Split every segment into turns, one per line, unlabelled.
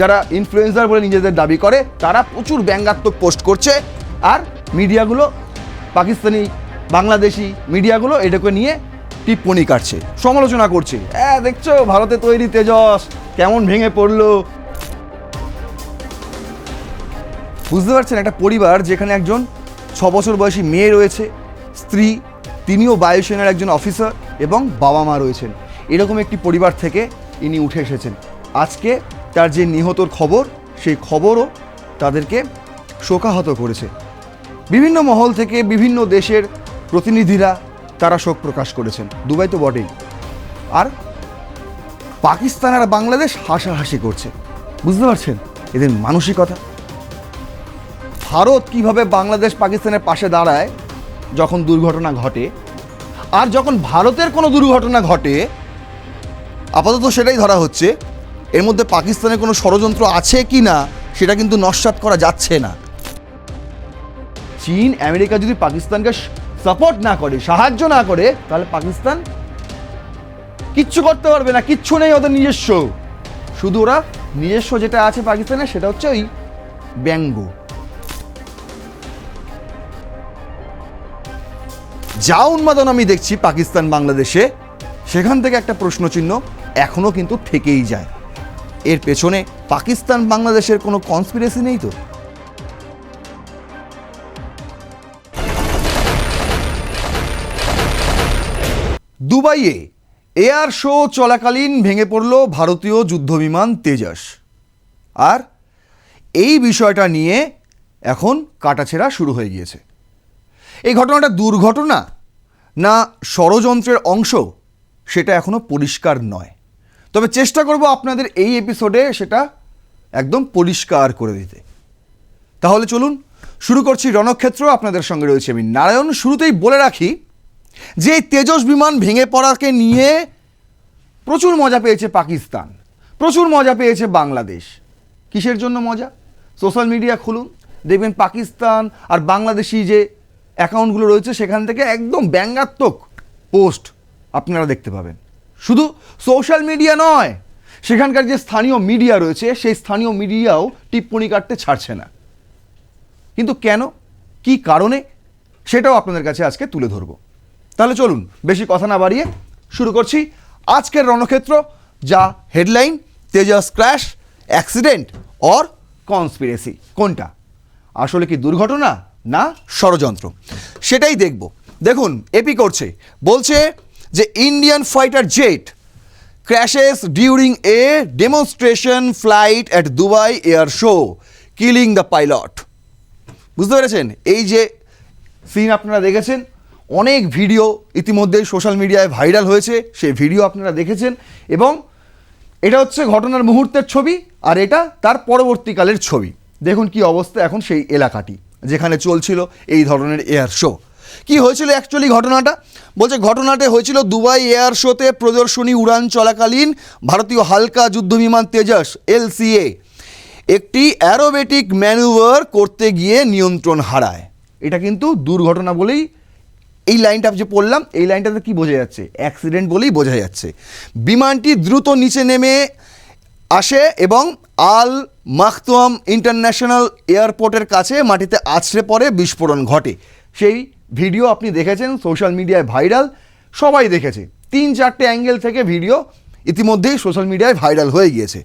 যারা ইনফ্লুয়েন্সার বলে নিজেদের দাবি করে, তারা প্রচুর ব্যঙ্গাত্মক পোস্ট করছে। আর মিডিয়াগুলো, পাকিস্তানি, বাংলাদেশি মিডিয়াগুলো এটাকে নিয়ে টিপ্পনি কাটছে, সমালোচনা করছে। হ্যাঁ দেখছ, ভারতে তৈরি তেজস, কেমন ভেঙে পড়ল। বুঝতে পারছেন, একটা পরিবার যেখানে একজন ছ বছর বয়সী মেয়ে রয়েছে, স্ত্রী, তিনিও বায়ুসেনার একজন অফিসার এবং বাবা মা রয়েছেন। এরকম একটি পরিবার থেকে ইনি উঠে এসেছেন। আজকে তার যে নিহতর খবর, সেই খবরও তাদেরকে শোকাহত করেছে। বিভিন্ন মহল থেকে বিভিন্ন দেশের প্রতিনিধিরা তারা শোক প্রকাশ করেছেন। দুবাই তো বটেই। আর পাকিস্তান আর বাংলাদেশ হাসাহাসি করছে। বুঝতে পারছেন? এদের মানসিকতা। ভারত কীভাবে বাংলাদেশ পাকিস্তানের পাশে দাঁড়ায় যখন দুর্ঘটনা ঘটে, আর যখন ভারতের কোনো দুর্ঘটনা ঘটে, আপাতত সেটাই ধরা হচ্ছে এর মধ্যে পাকিস্তানের কোনো ষড়যন্ত্র আছে কি না, সেটা কিন্তু নস্বাত করা যাচ্ছে না। চীন, আমেরিকা যদি পাকিস্তানকে সাপোর্ট না করে, সাহায্য না করে, তাহলে পাকিস্তান কিচ্ছু করতে পারবে না, কিচ্ছু নেই ওদের নিজস্ব। শুধু ওরা নিজস্ব যেটা আছে পাকিস্তানের সেটা হচ্ছে ওই ব্যঙ্গ। যা উন্মাদন আমি দেখছি পাকিস্তান বাংলাদেশে সেখান থেকে একটা প্রশ্নচিহ্ন এখনও কিন্তু থেকেই যায়। এর পেছনে পাকিস্তান বাংলাদেশের কোনো কনস্পিরেসি নেই তো? দুবাইয়ে এয়ার শো চলাকালীন ভেঙে পড়ল ভারতীয় যুদ্ধবিমান তেজাস। আর এই বিষয়টা নিয়ে এখন কাটাছেড়া শুরু হয়ে গিয়েছে। এই ঘটনাটা দুর্ঘটনা না ষড়যন্ত্রের অংশ সেটা এখনও পরিষ্কার নয়। তবে চেষ্টা করব আপনাদের এই এপিসোডে সেটা একদম পরিষ্কার করে দিতে। তাহলে চলুন, শুরু করছি রণক্ষেত্র। আপনাদের সঙ্গে রয়েছে আমি নারায়ণ। শুরুতেই বলে রাখি যে তেজস বিমান ভেঙে পড়াকে নিয়ে প্রচুর মজা পেয়েছে পাকিস্তান। প্রচুর মজা পেয়েছে বাংলাদেশ। কিসের জন্য মজা? সোশ্যাল মিডিয়া খুলুন। দেখবেন পাকিস্তান আর বাংলাদেশি যে অ্যাকাউন্টগুলো রয়েছে, সেখান থেকে একদম ব্যঙ্গাত্মক পোস্ট আপনারা দেখতে পাবেন। শুধু সোশ্যাল মিডিয়া নয়, সেখানকার যে স্থানীয় মিডিয়া রয়েছে, সেই স্থানীয় মিডিয়াও টিপ্পণী কাটতে ছাড়ছে না। কিন্তু কেন? কি কারণে? সেটাও আপনাদের কাছে আজকে তুলে ধরবো। তাহলে চলুন, বেশি কথা না বাড়িয়ে শুরু করছি আজকের রণক্ষেত্র, যা headline, Tejas crash, accident or conspiracy. কোনটা? আসলে কি দুর্ঘটনা না ষড়যন্ত্র? সেটাই দেখব। দেখুন, এপি করছে। বলছে যে Indian fighter jet crashes during a demonstration flight at Dubai Air Show, killing the pilot. বুঝতে পেরেছেন? এই যে সিন আপনারা দেখেছেন অনেক ভিডিও ইতিমধ্যে সোশ্যাল মিডিয়ায় ভাইরাল হয়েছে সেই ভিডিও আপনারা দেখেছেন এবং এটা হচ্ছে ঘটনার মুহূর্তের ছবি আর এটা তার পরবর্তীকালের ছবি। দেখুন কি অবস্থা এখন সেই এলাকাটি যেখানে চলছিল এই ধরনের এয়ার শো কি হয়েছিল অ্যাকচুয়ালি ঘটনাটা? বলছে ঘটনাটা হয়েছিল দুবাই এয়ার শোতে প্রদর্শনী উড়ান চলাকালীন ভারতীয় হালকা যুদ্ধবিমান তেজস, এলসিএ। একটি অ্যারোবেটিক ম্যানুভার করতে গিয়ে নিয়ন্ত্রণ হারায়। এটা কিন্তু দুর্ঘটনা বলেই এই লাইনটা যে পড়লাম, এই লাইনটাতে কি বোঝা যাচ্ছে? অ্যাক্সিডেন্ট বলেই বোঝা যাচ্ছে। বিমানটি দ্রুত নিচে নেমে আসে এবং আল মাখতুয়াম ইন্টারন্যাশনাল এয়ারপোর্টের কাছে মাটিতে আছড়ে পড়ে, বিস্ফোরণ ঘটে। সেই ভিডিও আপনি দেখেছেন সোশ্যাল মিডিয়ায় ভাইরাল সবাই দেখেছে। তিন চারটে অ্যাঙ্গেল থেকে ভিডিও ইতিমধ্যেই সোশ্যাল মিডিয়ায় ভাইরাল হয়ে গিয়েছে।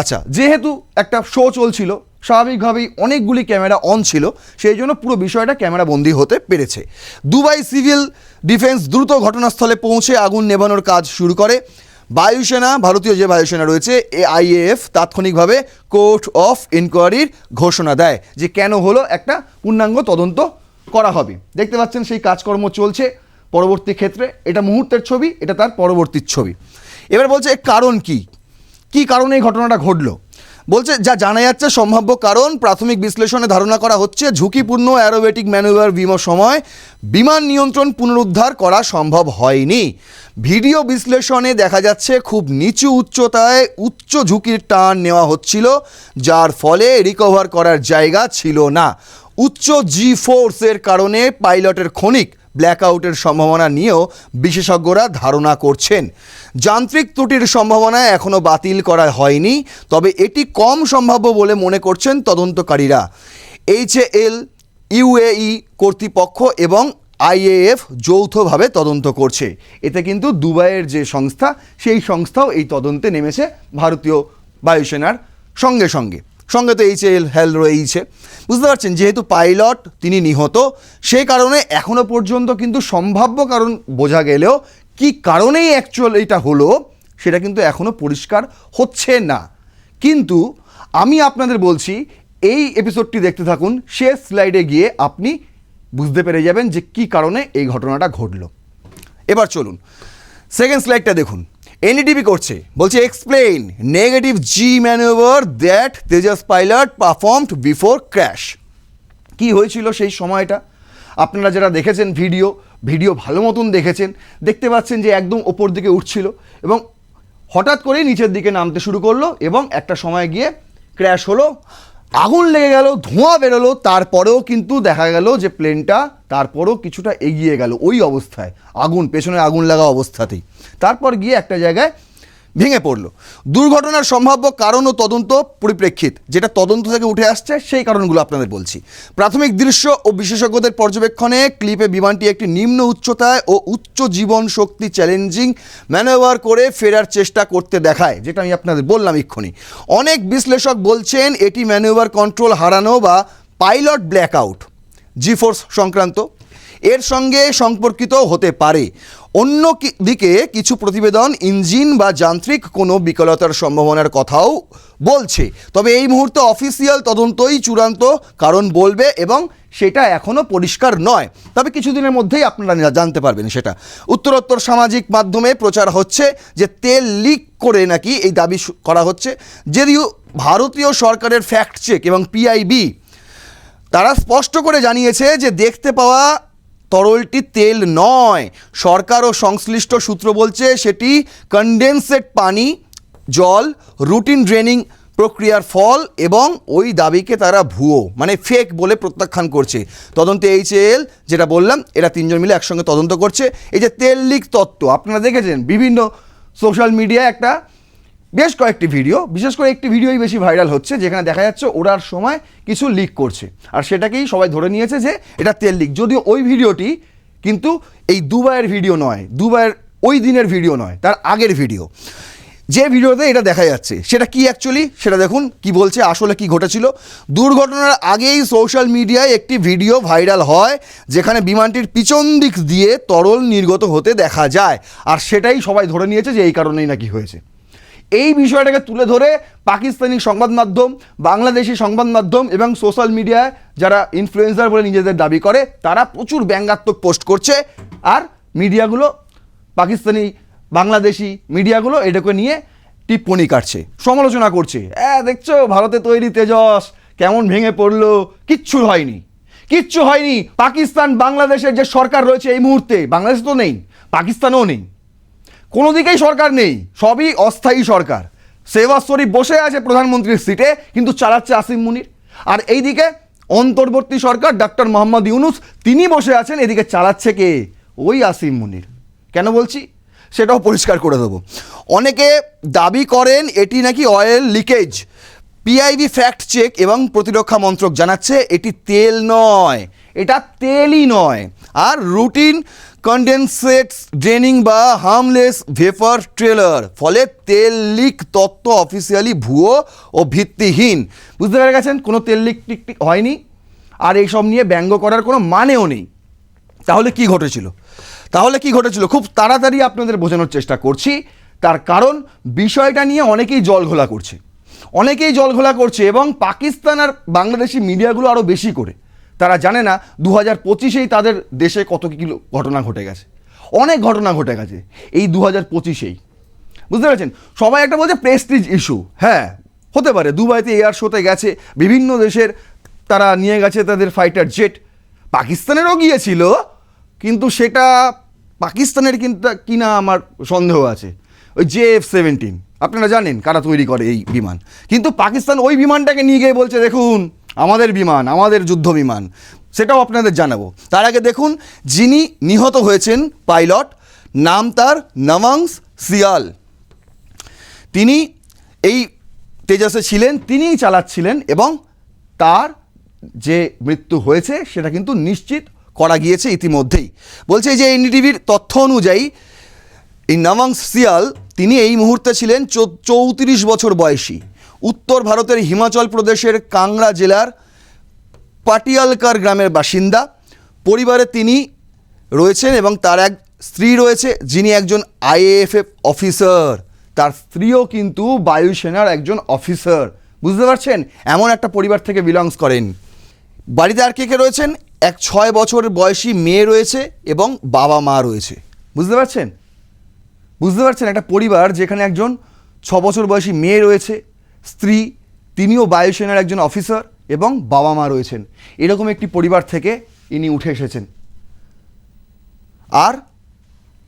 আচ্ছা যেহেতু একটা শো চলছিল, স্বাভাবিকভাবেই অনেকগুলি ক্যামেরা অন ছিল, সেই জন্য পুরো বিষয়টা ক্যামেরা বন্দি হতে পেরেছে। দুবাই সিভিল ডিফেন্স দ্রুত ঘটনাস্থলে পৌঁছে আগুন নেভানোর কাজ শুরু করে। বায়ুসেনা, ভারতীয় যে বায়ুসেনা রয়েছে এ আইএএফ তাৎক্ষণিকভাবে কোর্ট অফ ইনকোয়ারির ঘোষণা দেয় যে কেন হলো একটা পূর্ণাঙ্গ তদন্ত করা হবে। দেখতে পাচ্ছেন সেই কাজকর্ম চলছে পরবর্তী ক্ষেত্রে। এটা মুহূর্তের ছবি, এটা তার পরবর্তীর ছবি। এবার বলছে, এর কারণ কি? কি কারণে এই ঘটনাটা ঘটলো? বলছে, যা জানা যাচ্ছে, সম্ভাব্য কারণ, প্রাথমিক বিশ্লেষণে ধারণা করা হচ্ছে, ঝুঁকিপূর্ণ অ্যারোবেটিক ম্যানুভার বিমো সময় বিমান নিয়ন্ত্রণ পুনরুদ্ধার করা সম্ভব হয়নি। ভিডিও বিশ্লেষণে দেখা যাচ্ছে, খুব নিচু উচ্চতায় উচ্চ ঝুঁকির টান নেওয়া হচ্ছিল, যার ফলে রিকভার করার জায়গা ছিল না। উচ্চ জি ফোর্সের কারণে পাইলটের ক্ষণিক ব্ল্যাকআউটের সম্ভাবনা নিয়েও বিশেষজ্ঞরা ধারণা করছেন। যান্ত্রিক ত্রুটির সম্ভাবনা এখনও বাতিল করা হয়নি, তবে এটি কম সম্ভাব্য বলে মনে করছেন তদন্তকারীরা। এইচএএল ইউএই কর্তৃপক্ষ এবং আইএএফ যৌথভাবে তদন্ত করছে। এতে কিন্তু দুবাইয়ের যে সংস্থা, সেই সংস্থাও এই তদন্তে নেমেছে ভারতীয় বায়ুসেনার সঙ্গে সঙ্গে। সঙ্গে তো এইচ এল হেল রয়েছে বুঝতে পারছেন? যেহেতু পাইলট, তিনি নিহত সেই কারণে এখনও পর্যন্ত কিন্তু সম্ভাব্য কারণ বোঝা গেলেও কি কারণেই অ্যাকচুয়াল এটা হলো, সেটা কিন্তু এখনও পরিষ্কার হচ্ছে না। কিন্তু আমি আপনাদের বলছি, এই এপিসোডটি দেখতে থাকুন, শেষ স্লাইডে গিয়ে আপনি বুঝতে পেরে যাবেন যে কি কারণে এই ঘটনাটা ঘটলো। এবার চলুন। সেকেন্ড স্লাইডটা দেখুন। এনডিটিভি করছে। বলছে explain negative G manoeuvre that Tejas pilot performed before crash কি হয়েছিল সেই সময়টা? আপনারা যারা দেখেছেন ভিডিও ভিডিও ভালো মতন দেখেছেন, দেখতে পাচ্ছেন যে একদম ওপর দিকে উঠছিল এবং হঠাৎ করেই নিচের দিকে নামতে শুরু করল এবং একটা সময় গিয়ে ক্র্যাশ হলো। আগুন লেগে গেল, ধোঁয়া বেরোলো, তারপরেও কিন্তু দেখা গেল যে প্লেনটা তারপরেও কিছুটা এগিয়ে গেল ওই অবস্থায়। আগুন পেছনে আগুন লাগা অবস্থাতেই। তারপর গিয়ে একটা জায়গায় ভেঙে পড়ল। দুর্ঘটনার সম্ভাব্য কারণ ও তদন্ত পরিপ্রেক্ষিত। যেটা তদন্ত থেকে উঠে আসছে, সেই কারণগুলো আপনাদের বলছি। প্রাথমিক দৃশ্য ও বিশেষজ্ঞদের পর্যবেক্ষণে ক্লিপে বিমানটি একটি নিম্ন উচ্চতায় ও উচ্চ জীবন শক্তি চ্যালেঞ্জিং ম্যানোভার করে ফেরার চেষ্টা করতে দেখায়, যেটা আমি আপনাদের বললাম এক্ষুনি। অনেক বিশ্লেষক বলছেন এটি ম্যানোভার কন্ট্রোল হারানো বা পাইলট ব্ল্যাকআউট, জি ফোর্স সংক্রান্ত। এর সঙ্গে সম্পর্কিত হতে পারে। অন্য দিকে কিছু প্রতিবেদন, ইঞ্জিন বা যান্ত্রিক কোনো বিকলতার সম্ভাবনার কথাও বলছে। তবে এই মুহূর্তে অফিসিয়াল তদন্তই চূড়ান্ত কারণ বলবে এবং সেটা এখনও পরিষ্কার নয়। তবে কিছুদিনের মধ্যেই আপনারা জানতে পারবেন সেটা। উত্তরোত্তর সামাজিক মাধ্যমে প্রচার হচ্ছে যে তেল লিক করে নাকি এই দাবি করা হচ্ছে। যদিও ভারতীয় সরকারের ফ্যাক্ট চেক এবং পিআইবি তারা স্পষ্ট করে জানিয়েছে যে দেখতে পাওয়া তরলটি তেল নয়। সরকার ও সংশ্লিষ্ট সূত্র বলছে সেটি কনডেন্সেট পানি, জল রুটিন ড্রেনিং প্রক্রিয়ার ফল এবং ওই দাবিকে তারা ভুয়ো মানে ফেক বলে প্রত্যাখ্যান করছে। তদন্তে এইচএল যেটা বললাম, এরা তিনজন মিলে একসঙ্গে তদন্ত করছে। এই যে তেল লিক তত্ত্ব, আপনারা দেখেছেন বিভিন্ন সোশ্যাল মিডিয়ায় একটা বেশ কয়েকটি ভিডিও বিশেষ করে একটি ভিডিওই বেশি ভাইরাল হচ্ছে, যেখানে দেখা যাচ্ছে ওড়ার সময় কিছু লিক করছে। আর সেটাকেই সবাই ধরে নিয়েছে যে এটা তেল লিক যদিও ওই ভিডিওটি কিন্তু এই দুবাইয়ের ভিডিও নয়, দুবাইয়ের ওই দিনের ভিডিও নয়, তার আগের ভিডিও যে ভিডিওতে এটা দেখা যাচ্ছে, সেটা কি অ্যাকচুয়ালি সেটা দেখুন, কি বলছে, আসলে কি ঘটেছিল। দুর্ঘটনার আগেই সোশ্যাল মিডিয়ায় একটি ভিডিও ভাইরাল হয়, যেখানে বিমানটির পিছন দিক দিয়ে তরল নির্গত হতে দেখা যায়। আর সেটাই সবাই ধরে নিয়েছে যে এই কারণেই নাকি হয়েছে। এই বিষয়টাকে তুলে ধরে পাকিস্তানি সংবাদ মাধ্যম, বাংলাদেশি সংবাদ মাধ্যম এবং সোশ্যাল মিডিয়ায় যারা ইনফ্লুয়েন্সার বলে নিজেদের দাবি করে, তারা প্রচুর ব্যঙ্গাত্মক পোস্ট করছে। আর মিডিয়াগুলো, পাকিস্তানি, বাংলাদেশি মিডিয়াগুলো এটাকে নিয়ে টিপ্পনি কাটছে, সমালোচনা করছে। হ্যাঁ দেখছ, ভারতে তৈরি তেজস, কেমন ভেঙে পড়ল, কিচ্ছু হয়নি। কিচ্ছু হয়নি পাকিস্তান বাংলাদেশের যে সরকার রয়েছে এই মুহূর্তে, বাংলাদেশ তো নেই, পাকিস্তানও নেই। কোনো দিকেই সরকার নেই, সবই অস্থায়ী সরকার। সেবা শরীফ বসে আছে প্রধানমন্ত্রীর সিটে, কিন্তু চালাচ্ছে আসিম মুনির। আর এইদিকে অন্তর্বর্তী সরকার ডক্টর মোহাম্মদ ইউনুস, তিনি বসে আছেন, এদিকে চালাচ্ছে কে? ওই আসিম মুনির। কেন বলছি? সেটাও পরিষ্কার করে দেবো। অনেকে দাবি করেন এটি নাকি oil leakage. PIB fact check এবং প্রতিরক্ষা মন্ত্রক জানাচ্ছে, এটি তেল নয়। এটা তেলই নয়। আর রুটিন কন্ডেনসেটস ড্রেনিং বা হার্মলেস ভেপার ট্রেলার ফলে তেল লিক তত্ত্ব অফিসিয়ালি ভুয়ো ও ভিত্তিহীন। বুঝতে পেরে গেছেন? কোনো তেল লিক টিক হয়নি, আর এইসব নিয়ে ব্যঙ্গ করার কোনো মানেও নেই। তাহলে কি ঘটেছিল? তাহলে কি ঘটেছিল? খুব তাড়াতাড়ি আপনাদের বোঝানোর চেষ্টা করছি। তার কারণ, বিষয়টা নিয়ে অনেকেই জল ঘোলা করছে। অনেকেই জল ঘোলা করছে এবং পাকিস্তান আর বাংলাদেশি মিডিয়াগুলো আরও বেশি করে। তারা জানে না দু হাজার পঁচিশেই তাদের দেশে কত কী ঘটনা ঘটে গেছে। অনেক ঘটনা ঘটে গেছে এই দু হাজার পঁচিশেই। বুঝতে পেরেছেন? সবাই একটা বলছে প্রেস্টিজ ইস্যু হ্যাঁ হতে পারে। দুবাইতে এয়ার শোতে গেছে, বিভিন্ন দেশের তারা নিয়ে গেছে তাদের ফাইটার জেট পাকিস্তানেরও গিয়েছিল, কিন্তু সেটা পাকিস্তানের কিন্তু কিনা আমার সন্দেহ আছে। ওই জে এফ সেভেন্টিন, আপনারা জানেন কারা তৈরি করে এই বিমান। কিন্তু পাকিস্তান ওই বিমানটাকে নিয়ে গিয়ে বলছে, দেখুন আমাদের বিমান, আমাদের যুদ্ধ বিমান, সেটাও আপনাদের জানাব। তার আগে দেখুন, যিনি নিহত হয়েছেন, পাইলট, নাম তার নমাংস সিয়াল। তিনি এই তেজাসে ছিলেন, তিনিই চালাচ্ছিলেন এবং তার যে মৃত্যু হয়েছে, সেটা কিন্তু নিশ্চিত করা গিয়েছে ইতিমধ্যেই। বলছে যে এনডিটিভির তথ্য অনুযায়ী, এই নমাংস সিয়াল, তিনি এই মুহূর্তে ছিলেন চৌত্রিশ বছর বয়সী। উত্তর ভারতের হিমাচল প্রদেশের কাংড়া জেলার পাটিয়ালকার গ্রামের বাসিন্দা। পরিবারে তিনি রয়েছেন এবং তার এক স্ত্রী রয়েছে, যিনি একজন আইএএফএফ অফিসার। তার স্ত্রীও কিন্তু বায়ুসেনার একজন অফিসার। বুঝতে পারছেন? এমন একটা পরিবার থেকে বিলংস করেন। বাড়িতে আর কে কে রয়েছেন? এক ছয় বছর বয়সী মেয়ে রয়েছে এবং বাবা মা রয়েছে। বুঝতে পারছেন? বুঝতে পারছেন? একটা পরিবার যেখানে একজন ছ বছর বয়সী মেয়ে রয়েছে স্ত্রী, তিনিও বায়ুসেনার একজন অফিসার এবং বাবা মা রয়েছেন। এরকম একটি পরিবার থেকে ইনি উঠে এসেছেন। আর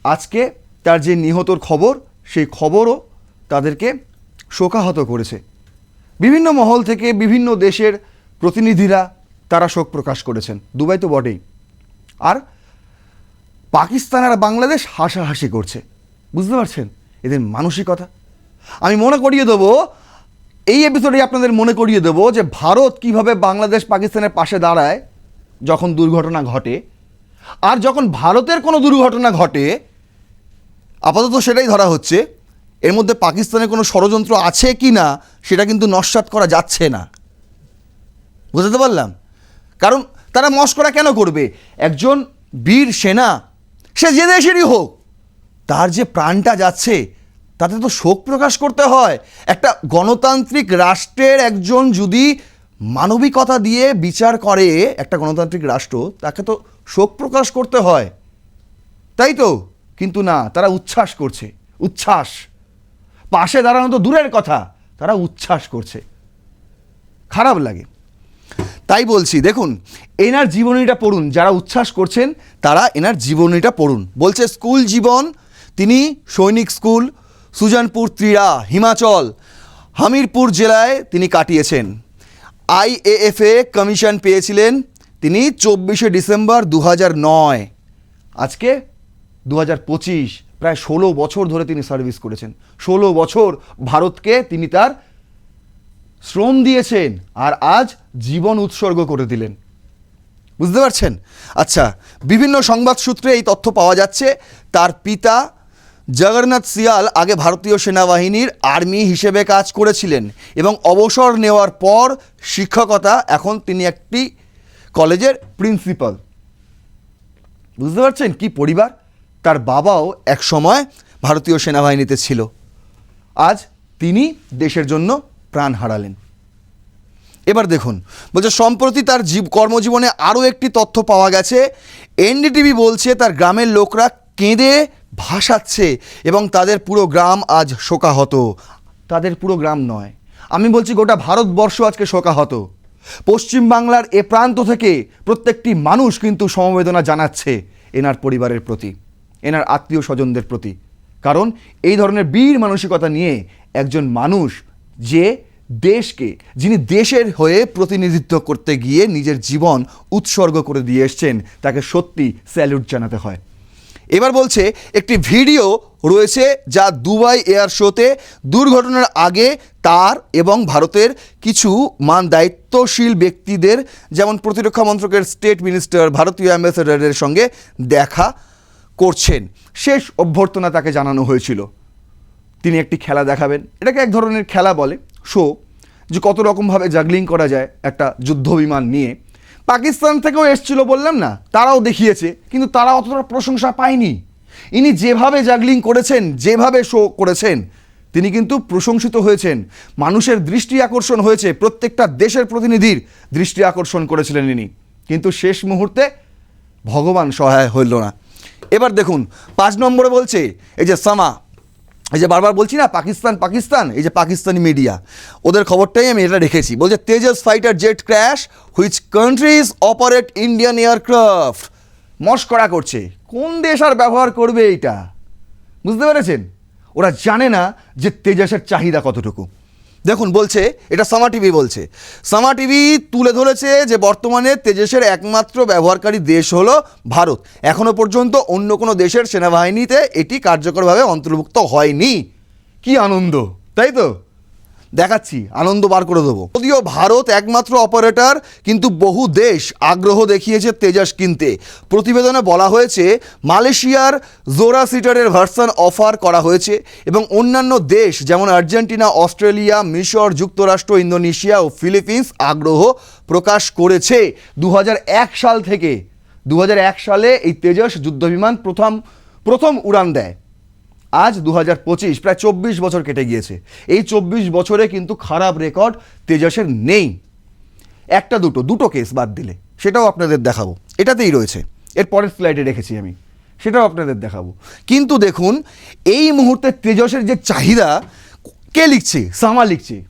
আজকে তার যে নিহতর খবর, সেই খবরও তাদেরকে শোকাহত করেছে। বিভিন্ন মহল থেকে বিভিন্ন দেশের প্রতিনিধিরা তারা শোক প্রকাশ করেছেন। দুবাই তো বটেই। আর পাকিস্তান আর বাংলাদেশ হাসাহাসি করছে। বুঝতে পারছেন? এদের মানসিকতা। আমি মনে করিয়ে দেবো এই এপিসোডে আপনাদের মনে করিয়ে দেবো যে ভারত কীভাবে বাংলাদেশ পাকিস্তানের পাশে দাঁড়ায় যখন দুর্ঘটনা ঘটে। আর যখন ভারতের কোনো দুর্ঘটনা ঘটে, আপাতত সেটাই ধরা হচ্ছে, এর মধ্যে পাকিস্তানের কোনো ষড়যন্ত্র আছে কি না, সেটা কিন্তু নস্বাত করা যাচ্ছে না। বুঝতে পারলাম? কারণ তারা মস্করা কেন করবে? একজন বীর সেনা, সে যে দেশেরই হোক, তার যে প্রাণটা যাচ্ছে তাতে তো শোক প্রকাশ করতে হয়। একটা গণতান্ত্রিক রাষ্ট্রের একজন যদি মানবিকতা দিয়ে বিচার করে একটা গণতান্ত্রিক রাষ্ট্র, তাকে তো শোক প্রকাশ করতে হয়। তাই তো? কিন্তু না, তারা উচ্ছ্বাস করছে। উচ্ছ্বাস। পাশে দাঁড়ানো তো দূরের কথা, তারা উচ্ছ্বাস করছে। খারাপ লাগে। তাই বলছি, দেখুন, এনার জীবনীটা পড়ুন। যারা উচ্ছ্বাস করছেন, তারা এনার জীবনীটা পড়ুন। বলছে, স্কুল জীবন, তিনি সৈনিক স্কুল সুজানপুর ত্রিড়া হিমাচল, হামিরপুর জেলায় তিনি কাটিয়েছেন। আইএএফএ কমিশন পেয়েছিলেন তিনি চব্বিশে ডিসেম্বর দু নয়। আজকে দু পঁচিশ, প্রায় ষোলো বছর ধরে তিনি সার্ভিস করেছেন। ষোলো বছর ভারতকে তিনি তার শ্রম দিয়েছেন আর আজ জীবন উৎসর্গ করে দিলেন। বুঝতে পারছেন? আচ্ছা বিভিন্ন সংবাদ সূত্রে এই তথ্য পাওয়া যাচ্ছে। তার পিতা জগন্নাথ সিয়াল আগে ভারতীয় সেনাবাহিনীর আর্মি হিসেবে কাজ করেছিলেন এবং অবসর নেওয়ার পর শিক্ষকতা এখন তিনি একটি কলেজের প্রিন্সিপাল। বুঝতে পারছেন? কি পরিবার? তার বাবাও এক সময় ভারতীয় সেনাবাহিনীতে ছিল। আজ তিনি দেশের জন্য প্রাণ হারালেন। এবার দেখুন, বলছে, সম্প্রতি তার জীব, কর্মজীবনে আরও একটি তথ্য পাওয়া গেছে। এনডিটিভি বলছে, তার গ্রামের লোকরা কেঁদে ভাসাচ্ছে এবং তাদের পুরো গ্রাম আজ শোকাহত। তাদের পুরো গ্রাম নয়। আমি বলছি গোটা ভারতবর্ষ আজকে শোকাহত। পশ্চিমবাংলার এ প্রান্ত থেকে প্রত্যেকটি মানুষ কিন্তু সমবেদনা জানাচ্ছে এনার পরিবারের প্রতি, এনার আত্মীয় স্বজনদের প্রতি। কারণ এই ধরনের বীর মানসিকতা নিয়ে একজন মানুষ যে দেশকে, যিনি দেশের হয়ে প্রতিনিধিত্ব করতে গিয়ে নিজের জীবন উৎসর্গ করে দিয়ে এসছেন, তাকে সত্যি স্যালুট জানাতে হয়। এবার বলছে, একটি ভিডিও রয়েছে যা দুবাই এয়ার শোতে দুর্ঘটনার আগে তার এবং ভারতের কিছু মান দায়িত্বশীল ব্যক্তিদের, যেমন প্রতিরক্ষা মন্ত্রকের স্টেট মিনিস্টার ভারতীয় অ্যাম্বাসেডারের সঙ্গে দেখা করছেন। শেষ অভ্যর্থনা তাকে জানানো হয়েছিল। তিনি একটি খেলা দেখাবেন। এটাকে এক ধরনের খেলা বলে। শো, যে কত রকমভাবে জাগলিং করা যায় একটা যুদ্ধ বিমান নিয়ে। পাকিস্তান থেকেও এসছিল বললাম না, তারাও দেখিয়েছে, কিন্তু তারা অতটা প্রশংসা পায়নি। ইনি যেভাবে জাগলিং করেছেন, যেভাবে শো করেছেন, তিনি কিন্তু প্রশংসিত হয়েছেন। মানুষের দৃষ্টি আকর্ষণ হয়েছে, প্রত্যেকটা দেশের প্রতিনিধির দৃষ্টি আকর্ষণ করেছিলেন ইনি। কিন্তু শেষ মুহূর্তে ভগবান সহায় হইল না। এবার দেখুন, পাঁচ নম্বরে বলছে, এই যে সামা এই যে বারবার বলছি না, পাকিস্তান পাকিস্তান, এই যে পাকিস্তানি মিডিয়া ওদের খবরটাই আমি এটা রেখেছি। বলছে, Tejas fighter jet crash which countries operate Indian aircraft মস্করা করছে। কোন দেশ আর ব্যবহার করবে এইটা? বুঝতে পেরেছেন? ওরা জানে না যে তেজসের চাহিদা কতটুকু। দেখুন, বলছে, এটা সামা টিভি বলছে। সামা টিভি তুলে ধরেছে যে বর্তমানে তেজসের একমাত্র ব্যবহারকারী দেশ হলো ভারত। এখনও পর্যন্ত অন্য কোনো দেশের সেনাবাহিনীতে এটি কার্যকরভাবে অন্তর্ভুক্ত হয়নি। কি আনন্দ, তাই তো? দেখাচ্ছি, আনন্দ বার করে দেবো। যদিও ভারত একমাত্র অপারেটর কিন্তু বহু দেশ আগ্রহ দেখিয়েছে তেজাস কিনতে। প্রতিবেদনে বলা হয়েছে, মালয়েশিয়ার জোরা সিটারের ভার্সন অফার করা হয়েছে এবং অন্যান্য দেশ যেমন আর্জেন্টিনা, অস্ট্রেলিয়া, মিশর, যুক্তরাষ্ট্র, ইন্দোনেশিয়া ও ফিলিপিন্স আগ্রহ প্রকাশ করেছে। দু হাজার এক সাল থেকে দু হাজার এক সালে এই তেজস যুদ্ধবিমান প্রথম প্রথম উড়ান দেয়। আজ দু হাজার পঁচিশ, প্রায় চব্বিশ বছর কেটে গিয়েছে। এই চব্বিশ বছরে কিন্তু খারাপ রেকর্ড তেজসের নেই। একটা দুটো দুটো কেস বাদ দিলে, সেটাও আপনাদের দেখাবো। এটাতেই রয়েছে। এর পরের স্লাইডে রেখেছি আমি। সেটাও আপনাদের দেখাবো। কিন্তু দেখুন, এই মুহূর্তে তেজসের যে চাহিদা, কে লিখছে? সামা লিখছে।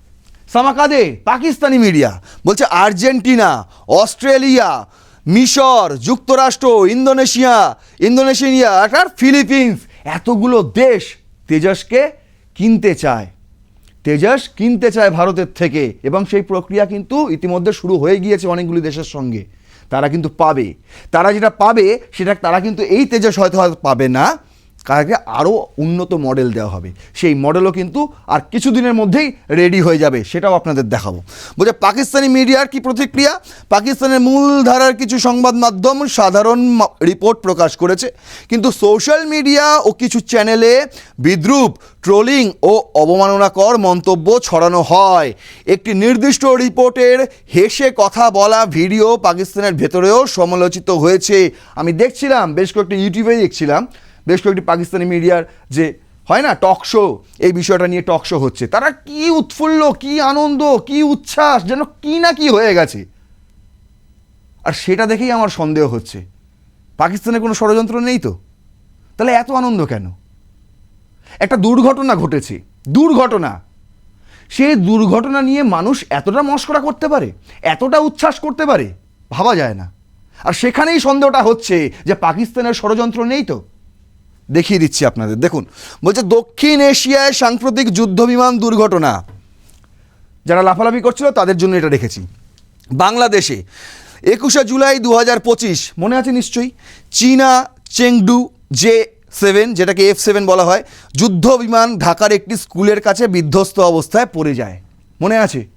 সামা কাদের? পাকিস্তানি মিডিয়া বলছে আর্জেন্টিনা, অস্ট্রেলিয়া, মিশর, যুক্তরাষ্ট্র, ইন্দোনেশিয়া ইন্দোনেশিয়া আর ফিলিপিন্স। এতগুলো দেশ তেজসকে কিনতে চায়। তেজস কিনতে চায় ভারতের থেকে এবং সেই প্রক্রিয়া কিন্তু ইতিমধ্যে শুরু হয়ে গিয়েছে অনেকগুলি দেশের সঙ্গে। তারা কিন্তু পাবে। তারা যেটা পাবে, সেটা তারা কিন্তু এই তেজস হয়তো হয়তো পাবে না। তাকে আরও উন্নত মডেল দেওয়া হবে। সেই মডেলও কিন্তু আর কিছুদিনের মধ্যেই রেডি হয়ে যাবে, সেটাও আপনাদের দেখাবো। বলছে, পাকিস্তানি মিডিয়ার কি প্রতিক্রিয়া? পাকিস্তানের মূলধারার কিছু সংবাদ মাধ্যম সাধারণ রিপোর্ট প্রকাশ করেছে। কিন্তু সোশ্যাল মিডিয়া ও কিছু চ্যানেলে বিদ্রুপ ট্রোলিং ও অবমাননাকর মন্তব্য ছড়ানো হয়। একটি নির্দিষ্ট রিপোর্টের হেসে কথা বলা ভিডিও পাকিস্তানের ভেতরেও সমালোচিত হয়েছে। আমি দেখছিলাম, বেশ কয়েকটি ইউটিউবে দেখছিলাম। বেশ কয়েকটি পাকিস্তানি মিডিয়ার যে হয় না টক শো এই বিষয়টা নিয়ে টক শো হচ্ছে। তারা কি উৎফুল্ল, কি আনন্দ, কি উচ্ছ্বাস, যেন কি না কি হয়ে গেছে। আর সেটা দেখেই আমার সন্দেহ হচ্ছে। পাকিস্তানে কোনো ষড়যন্ত্র নেই তো? তাহলে এত আনন্দ কেন? একটা দুর্ঘটনা ঘটেছে, দুর্ঘটনা। সেই দুর্ঘটনা নিয়ে মানুষ এতটা মস্করা করতে পারে, এতটা উচ্ছ্বাস করতে পারে, ভাবা যায় না। আর সেখানেই সন্দেহটা হচ্ছে যে পাকিস্তানের ষড়যন্ত্র নেই তো? দেখিয়ে দিচ্ছি আপনাদের। দেখুন, বলছে দক্ষিণ এশিয়ায় সাম্প্রতিক যুদ্ধবিমান দুর্ঘটনা। যারা লাফালাফি করছিল, তাদের জন্য এটা রেখেছি। বাংলাদেশে একুশে জুলাই দু হাজার পঁচিশ, মনে আছে নিশ্চয়ই? চীনা চেংডু জে সেভেন, যেটাকে এফ সেভেন বলা হয়, যুদ্ধ বিমান ঢাকার একটি স্কুলের কাছে বিধ্বস্ত অবস্থায় পড়ে যায়। মনে আছে?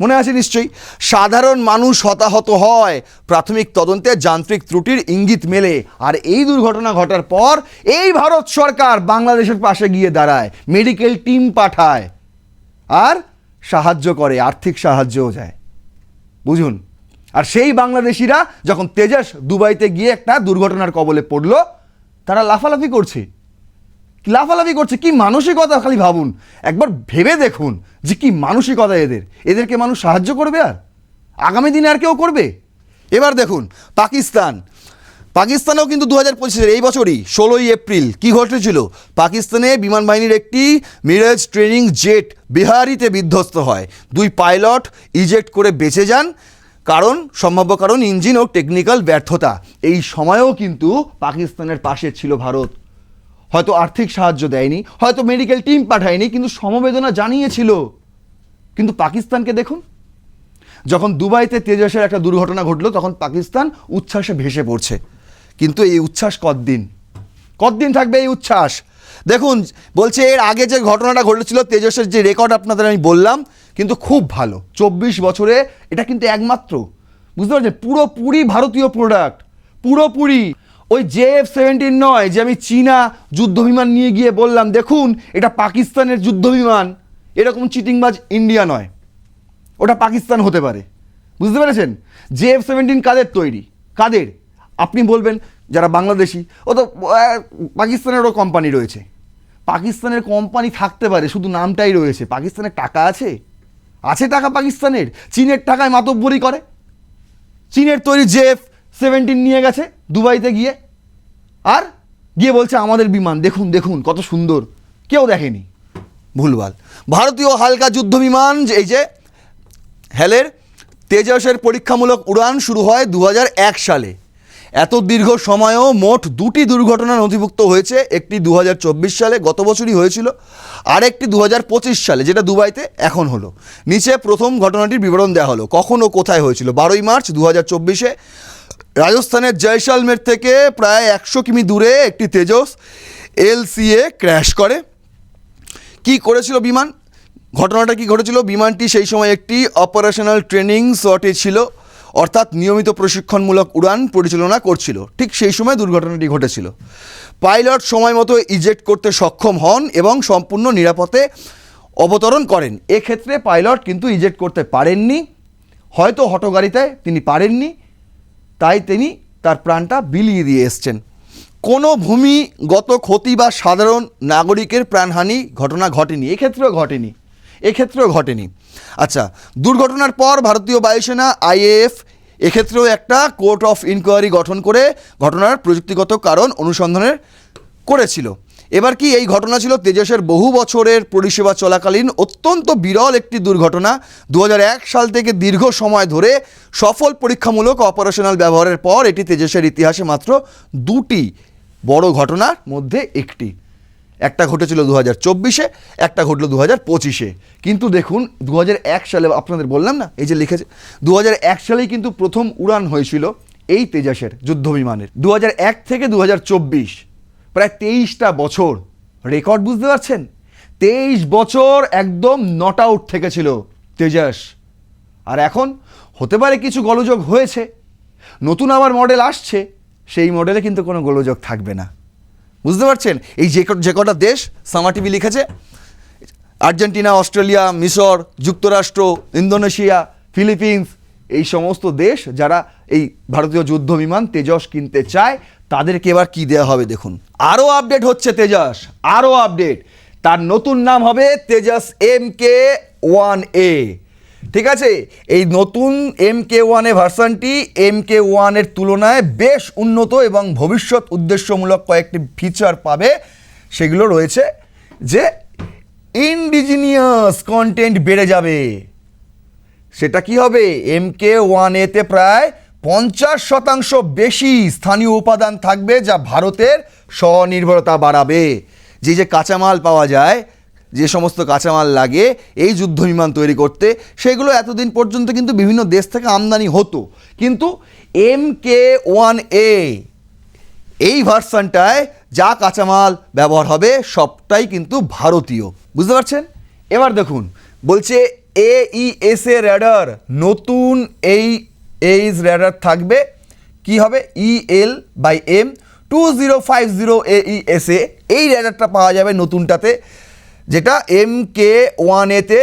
মনে আছে নিশ্চয়ই? সাধারণ মানুষ হতাহত হয়। প্রাথমিক তদন্তে যান্ত্রিক ত্রুটির ইঙ্গিত মেলে। আর এই দুর্ঘটনা ঘটার পর এই ভারত সরকার বাংলাদেশের পাশে গিয়ে দাঁড়ায়, মেডিকেল টিম পাঠায়। আর সাহায্য করে, আর্থিক সাহায্যও যায় বুঝুন? আর সেই বাংলাদেশিরা যখন তেজাস দুবাইতে গিয়ে একটা দুর্ঘটনার কবলে পড়ল, তারা লাফালাফি করছে। লাফালাফি করছে, কি মানসিকতা খালি ভাবুন। একবার ভেবে দেখুন যে কি মানসিকতা এদের। এদেরকে মানুষ সাহায্য করবে আর? আগামী দিনে আর কেউ করবে? এবার দেখুন, পাকিস্তান। পাকিস্তানেও কিন্তু দু হাজার পঁচিশের এই বছরই ষোলোই এপ্রিল কি ঘটেছিল? পাকিস্তানে বিমান বাহিনীর একটি মিরাজ ট্রেনিং জেট বিহারিতে বিধ্বস্ত হয়। দুই পাইলট ইজেক্ট করে বেঁচে যান। কারণ, সম্ভাব্য কারণ, ইঞ্জিন ও টেকনিক্যাল ব্যর্থতা। এই সময়েও কিন্তু পাকিস্তানের পাশে ছিল ভারত। হয়তো আর্থিক সাহায্য দেয়নি, হয়তো মেডিকেল টিম পাঠায়নি, কিন্তু সমবেদনা জানিয়েছিল। কিন্তু পাকিস্তানকে দেখুন, যখন দুবাইতে তেজসের একটা দুর্ঘটনা ঘটলো, তখন পাকিস্তান উচ্ছ্বাসে ভেসে পড়ছে। কিন্তু এই উচ্ছ্বাস কতদিন? কতদিন থাকবে এই উচ্ছ্বাস? দেখুন, বলছে এর আগে যে ঘটনাটা ঘটেছিল, তেজসের যে রেকর্ড আপনাদের আমি বললাম, কিন্তু খুব ভালো। চব্বিশ বছরে এটা কিন্তু একমাত্র। বুঝতে পারছেন? পুরোপুরি ভারতীয় প্রোডাক্ট পুরোপুরি। ওই জে এফ সেভেন্টিন নয় যে আমি চীনা যুদ্ধবিমান নিয়ে গিয়ে বললাম, দেখুন, এটা পাকিস্তানের যুদ্ধবিমান। এরকম চিটিংবাজ ইন্ডিয়া নয়। ওটা পাকিস্তান হতে পারে। বুঝতে পেরেছেন? জে এফ সেভেন্টিন কাদের তৈরি? কাদের? আপনি বলবেন, যারা বাংলাদেশি, ও তো পাকিস্তানেরও কোম্পানি রয়েছে। পাকিস্তানের কোম্পানি থাকতে পারে, শুধু নামটাই রয়েছে। পাকিস্তানের টাকা আছে? আছে টাকা পাকিস্তানের? চীনের টাকায় মাতব্বরি করে? চীনের তৈরি জেফ সেভেন্টিন নিয়ে গেছে, দুবাইতে গিয়ে। আর গিয়ে বলছে, আমাদের বিমান, দেখুন দেখুন, কত সুন্দর। কেউ দেখেনি। ভুলভাল। ভারতীয় হালকা যুদ্ধ বিমান এই যে হেলের তেজসের পরীক্ষামূলক উড়ান শুরু হয় দু হাজার এক সালে। এত দীর্ঘ সময়েও মোট দুটি দুর্ঘটনা নথিভুক্ত হয়েছে। একটি দু হাজার চব্বিশ সালে, গত বছরই হয়েছিল। আর একটি দু হাজার পঁচিশ সালে, যেটা দুবাইতে এখন হলো। নিচে প্রথম ঘটনাটির বিবরণ দেওয়া হলো। কখন ও কোথায় হয়েছিল? বারোই মার্চ দু হাজার চব্বিশে। রাজস্থানের জয়সালমের থেকে প্রায় একশো কিমি দূরে একটি তেজস এলসিএ ক্র্যাশ করে। কি করেছিল বিমান? ঘটনাটা কি ঘটেছিল? বিমানটি সেই সময় একটি অপারেশনাল ট্রেনিং শটে ছিল, অর্থাৎ নিয়মিত প্রশিক্ষণমূলক উড়ান পরিচালনা করছিল। ঠিক সেই সময় দুর্ঘটনাটি ঘটেছিল। পাইলট সময় মতো ইজেক্ট করতে সক্ষম হন এবং সম্পূর্ণ নিরাপদে অবতরণ করেন। এক্ষেত্রে পাইলট কিন্তু ইজেক্ট করতে পারেননি, হয়তো হটগাড়িতে তিনি পারেননি। তাই তিনি তার প্রাণটা বিলিয়ে দিয়ে এসছেন। কোনো ভূমিগত ক্ষতি বা সাধারণ নাগরিকের প্রাণহানি ঘটনা ঘটেনি। এক্ষেত্রেও ঘটেনি। এক্ষেত্রেও ঘটেনি। আচ্ছা দুর্ঘটনার পর ভারতীয় বায়ুসেনা, আইএএফ, এক্ষেত্রেও একটা কোর্ট অফ ইনকোয়ারি গঠন করে ঘটনার প্রযুক্তিগত কারণ অনুসন্ধানের করেছিল। এবার কি এই ঘটনা ছিল? তেজসের বহু বছরের পরিষেবা চলাকালীন অত্যন্ত বিরল একটি দুর্ঘটনা। দু হাজার এক সাল থেকে দীর্ঘ সময় ধরে সফল পরীক্ষামূলক অপারেশনাল ব্যবহারের পর এটি তেজসের ইতিহাসে মাত্র দুটি বড় ঘটনার মধ্যে একটি। একটা ঘটেছিল দু হাজার চব্বিশে, একটা ঘটলো দু হাজার পঁচিশে। কিন্তু দেখুন দু এক সালে আপনাদের বললাম না? এই যে লিখেছে দু এক সালেই কিন্তু প্রথম উড়ান হয়েছিল এই তেজাসের যুদ্ধ বিমানের দু এক থেকে দু প্রায় তেইশটা বছর। রেকর্ড বুঝতে পারছেন? তেইশ বছর একদম নট আউট থেকেছিল তেজাস। আর এখন হতে পারে কিছু গোলযোগ হয়েছে। নতুন আবার মডেল আসছে, সেই মডেলে কিন্তু কোনো গোলযোগ থাকবে না। বুঝতে পারছেন? এই যে যে কটা দেশ, সামা টিভি লিখেছে, আর্জেন্টিনা, অস্ট্রেলিয়া, মিশর, যুক্তরাষ্ট্র, ইন্দোনেশিয়া, ফিলিপিন্স, এই সমস্ত দেশ যারা এই ভারতীয় যুদ্ধ বিমান তেজস কিনতে চায় তাদেরকে এবার কি দেওয়া হবে দেখুন। আরও আপডেট হচ্ছে তেজাস, আরও আপডেট তার নতুন নাম হবে Tejas M K one A. ঠিক আছে? এই নতুন এম কে ওয়ানে ভার্সানটি এম কে ওয়ানের তুলনায় বেশ উন্নত এবং ভবিষ্যৎ উদ্দেশ্যমূলক কয়েকটি ফিচার পাবে। সেগুলো রয়েছে যে ইন্ডিজিনিয়াস কন্টেন্ট বেড়ে যাবে। সেটা কি হবে? এম কে ওয়ান এতে প্রায় পঞ্চাশ শতাংশ বেশি স্থানীয় উপাদান থাকবে যা ভারতের স্বনির্ভরতা বাড়াবে। যে যে কাঁচামাল পাওয়া যায়, যে সমস্ত কাঁচামাল লাগে, এই যুদ্ধ বিমান তৈরি করতে, সেগুলো এতদিন পর্যন্ত কিন্তু বিভিন্ন দেশ থেকে আমদানি হতো। কিন্তু এম কে ওয়ান এ এই ভার্সানটায় যা কাঁচামাল ব্যবহার হবে, সবটাই কিন্তু ভারতীয়। বুঝতে পারছেন? এবার দেখুন, বলছে এ ই এস এ র্যাডার নতুন এই এইচ র্যাডার থাকবে কি হবে? E L by M two zero five zero A E S A এই র্যাডারটা পাওয়া যাবে নতুনটাতে, যেটা এম কে ওয়ান এতে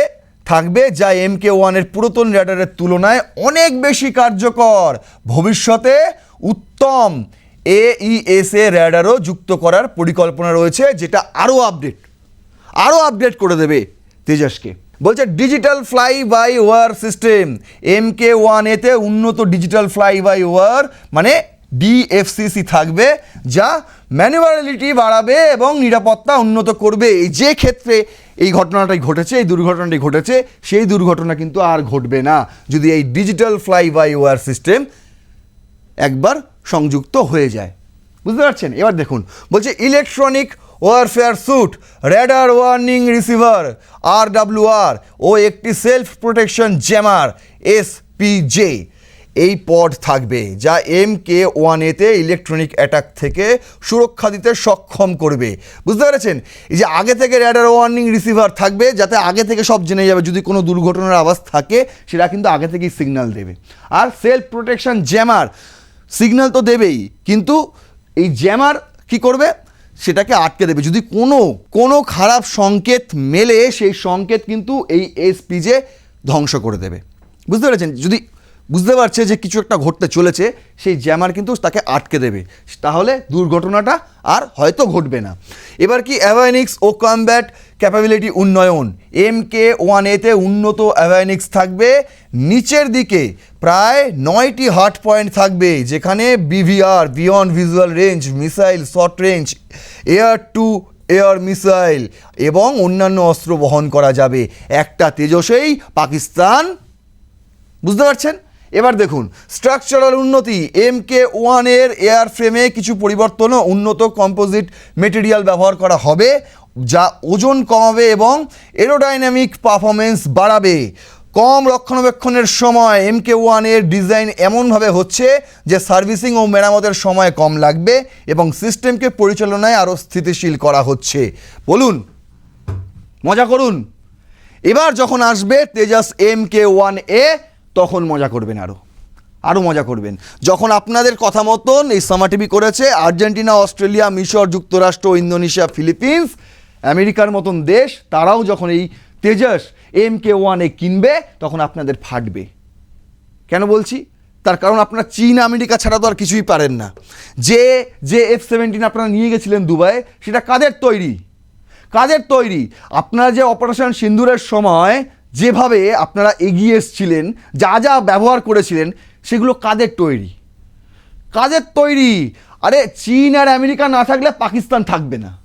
থাকবে, যা এম কে ওয়ানের পুরাতন র্যাডারের তুলনায় অনেক বেশি কার্যকর। ভবিষ্যতে উত্তম এ ই এস এ র্যাডারও যুক্ত করার পরিকল্পনা রয়েছে, যেটা আরও আপডেট আরও আপডেট করে দেবে তেজসকে। বলছে digital fly by wire system M K one এতে উন্নত ডিজিটাল ফ্লাই বাই ওয়ার মানে ডিএফসিসি থাকবে, যা ম্যানুয়ালিটি বাড়াবে এবং নিরাপত্তা উন্নত করবে। এই যে ক্ষেত্রে এই ঘটনাটাই ঘটেছে, এই দুর্ঘটনাটি ঘটেছে, সেই দুর্ঘটনা কিন্তু আর ঘটবে না যদি এই digital fly by wire system একবার সংযুক্ত হয়ে যায়। বুঝতে পারছেন? এবার দেখুন, বলছে electronic warfare suite radar warning receiver আর আর ও একটি self protection jammer S SPJ এই পড থাকবে, যা এম কে ওয়ান এতে ইলেকট্রনিক অ্যাটাক থেকে সুরক্ষা দিতে সক্ষম করবে। বুঝতে পেরেছেন? এই যে আগে থেকে র্যাডার ওয়ার্নিং রিসিভার থাকবে, যাতে আগে থেকে সব জেনে যাবে, যদি কোনো দুর্ঘটনার আওয়াজ থাকে, সেটা কিন্তু আগে থেকেই সিগন্যাল দেবে। আর সেলফ প্রোটেকশন জ্যামার সিগন্যাল তো দেবেই, কিন্তু এই জ্যামার কি করবে? সেটাকে আটকে দেবে। যদি কোনো কোনো খারাপ সংকেত মেলে, সেই সংকেত কিন্তু এই এসপিজে ধ্বংস করে দেবে। বুঝতে পেরেছেন? যদি বুঝতে পারছে যে কিছু একটা ঘটতে চলেছে, সেই জ্যামার কিন্তু তাকে আটকে দেবে। তাহলে দুর্ঘটনাটা আর হয়তো ঘটবে না। এবার কি অ্যাভাইনিক্স ও কমব্যাট ক্যাপাবিলিটি উন্নয়ন এম কে ওয়ান এতে উন্নত অ্যাভাইনিক্স থাকবে। নিচের দিকে প্রায় নয়টি হার্ট পয়েন্ট থাকবে, যেখানে BVR beyond visual range missile short range air to air missile এবং অন্যান্য অস্ত্র বহন করা যাবে। একটা তেজসেই পাকিস্তান, বুঝতে পারছেন? এবার দেখুন স্ট্রাকচারাল উন্নতি এম কে ওয়ানের এয়ার ফ্রেমে কিছু পরিবর্তন ও উন্নত কম্পোজিট মেটেরিয়াল ব্যবহার করা হবে, যা ওজন কমাবে এবং এরোডাইনামিক পারফরমেন্স বাড়াবে। কম রক্ষণাবেক্ষণের সময় এম কে ওয়ানের ডিজাইন এমনভাবে হচ্ছে যে সার্ভিসিং ও মেরামতের সময় কম লাগবে এবং সিস্টেমকে পরিচালনায় আরও স্থিতিশীল করা হচ্ছে। বলুন, মজা করুন। এবার যখন আসবে Tejas M K one A তখন মজা করবেন আরও আরও মজা করবেন। যখন আপনাদের কথা মতন এই সামা টিভি করেছে আর্জেন্টিনা, অস্ট্রেলিয়া, মিশর, যুক্তরাষ্ট্র, ইন্দোনেশিয়া, ফিলিপিন্স, আমেরিকার মতন দেশ, তারাও যখন এই তেজস এম কে ওয়ানে কিনবে, তখন আপনাদের ফাটবে। কেন বলছি? তার কারণ আপনারা চীন, আমেরিকা ছাড়া তো আর কিছুই পারেন না। যে যে এফ সেভেন্টিন আপনারা নিয়ে গেছিলেন দুবাইয়ে, সেটা কাদের তৈরি? কাদের তৈরি? আপনারা যে অপারেশন সিন্দুরের সময় যেভাবে আপনারা এগিয়ে এসছিলেন, যা যা ব্যবহার করেছিলেন, সেগুলো কাদের তৈরি? কাদের তৈরি? আরে, চীন আর আমেরিকা না থাকলে পাকিস্তান থাকবে না।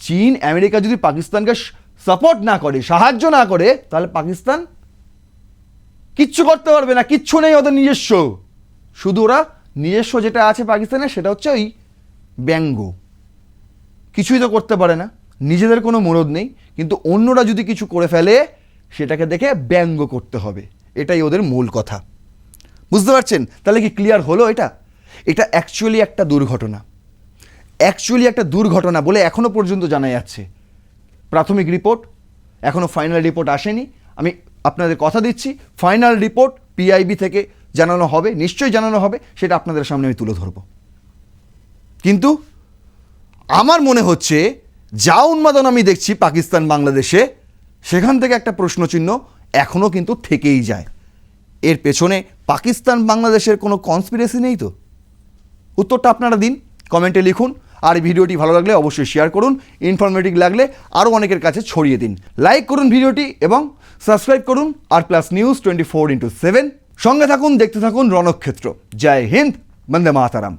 চীন, আমেরিকা যদি পাকিস্তানকে সাপোর্ট না করে, সাহায্য না করে, তাহলে পাকিস্তান কিচ্ছু করতে পারবে না, কিচ্ছু নেই ওদের নিজস্ব। শুধু ওরা নিজস্ব যেটা আছে পাকিস্তানে সেটা হচ্ছে ওই ব্যঙ্গ। কিছুই তো করতে পারে না। নিজেদের কোনো মরদ নেই। কিন্তু অন্যরা যদি কিছু করে ফেলে, সেটাকে দেখে ব্যঙ্গ করতে হবে। এটাই ওদের মূল কথা। বুঝতে পারছেন? তাহলে কি ক্লিয়ার হলো এটা? এটা অ্যাকচুয়ালি একটা দুর্ঘটনা। অ্যাকচুয়ালি একটা দুর্ঘটনা বলে এখনও পর্যন্ত জানা যাচ্ছে। প্রাথমিক রিপোর্ট এখনও ফাইনাল রিপোর্ট আসেনি। আমি আপনাদের কথা দিচ্ছি ফাইনাল রিপোর্ট পিআইবি থেকে জানানো হবে, নিশ্চয়ই জানানো হবে, সেটা আপনাদের সামনে আমি তুলে ধরবো। কিন্তু আমার মনে হচ্ছে যা উন্মাদন আমি দেখছি পাকিস্তান, বাংলাদেশে, সেখান থেকে একটা প্রশ্নচিহ্ন এখনও কিন্তু থেকেই যায়। এর পেছনে পাকিস্তান, বাংলাদেশের কোনো কনস্পিরেসি নেই তো? উত্তরটা আপনারা দিন কমেন্টে লিখুন, আর ভিডিওটি ভালো লাগলে অবশ্যই শেয়ার করুন ইনফরমেটিভ লাগলে আরও অনেকের কাছে ছড়িয়ে দিন। লাইক করুন ভিডিওটি এবং সাবস্ক্রাইব করুন আর plus news twenty four into seven সঙ্গে থাকুন, দেখতে থাকুন রণক্ষেত্র। জয় হিন্দ, বন্দে মাতারাম।